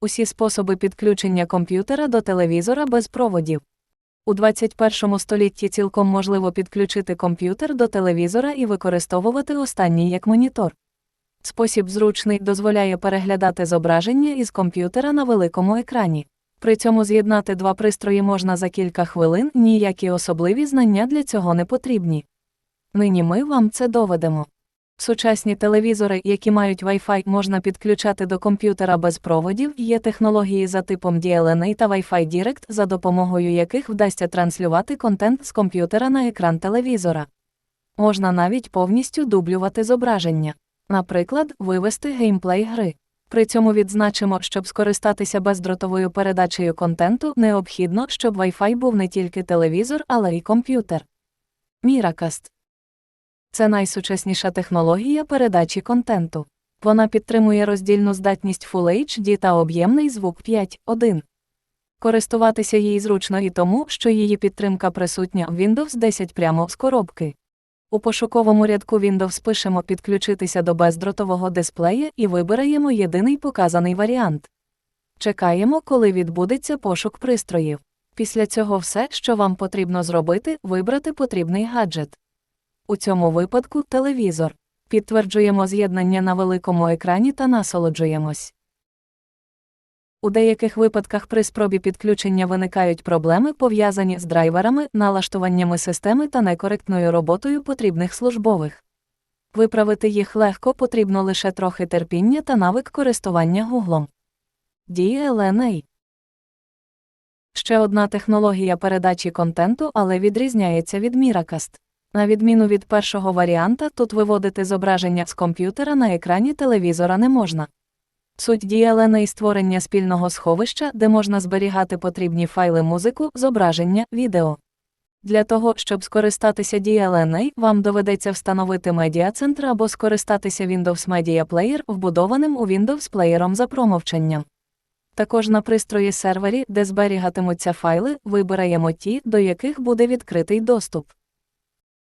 Усі способи підключення комп'ютера до телевізора без проводів. У 21 столітті цілком можливо підключити комп'ютер до телевізора і використовувати останній як монітор. Спосіб зручний дозволяє переглядати зображення із комп'ютера на великому екрані. При цьому з'єднати два пристрої можна за кілька хвилин, ніякі особливі знання для цього не потрібні. Нині ми вам це доведемо. Сучасні телевізори, які мають Wi-Fi, можна підключати до комп'ютера без проводів, є технології за типом DLNA та Wi-Fi Direct, за допомогою яких вдасться транслювати контент з комп'ютера на екран телевізора. Можна навіть повністю дублювати зображення. Наприклад, вивести геймплей гри. При цьому відзначимо, щоб скористатися бездротовою передачею контенту, необхідно, щоб Wi-Fi був не тільки телевізор, але й комп'ютер. Miracast це найсучасніша технологія передачі контенту. Вона підтримує роздільну здатність Full HD та об'ємний звук 5.1. Користуватися їй зручно і тому, що її підтримка присутня в Windows 10 прямо з коробки. У пошуковому рядку Windows пишемо підключитися до бездротового дисплея і вибираємо єдиний показаний варіант. Чекаємо, коли відбудеться пошук пристроїв. Після цього все, що вам потрібно зробити, вибрати потрібний гаджет. У цьому випадку телевізор. Підтверджуємо з'єднання на великому екрані та насолоджуємось. У деяких випадках при спробі підключення виникають проблеми, пов'язані з драйверами, налаштуваннями системи та некоректною роботою потрібних службових. Виправити їх легко потрібно лише трохи терпіння та навик користування гуглом. DLNA Ще одна технологія передачі контенту, але відрізняється від Miracast. На відміну від першого варіанта, тут виводити зображення з комп'ютера на екрані телевізора не можна. Суть DLNA – створення спільного сховища, де можна зберігати потрібні файли музику, зображення, відео. Для того, щоб скористатися DLNA, вам доведеться встановити медіацентр або скористатися Windows Media Player, вбудованим у Windows плеєром за промовчанням. Також на пристрої сервері, де зберігатимуться файли, вибираємо ті, до яких буде відкритий доступ.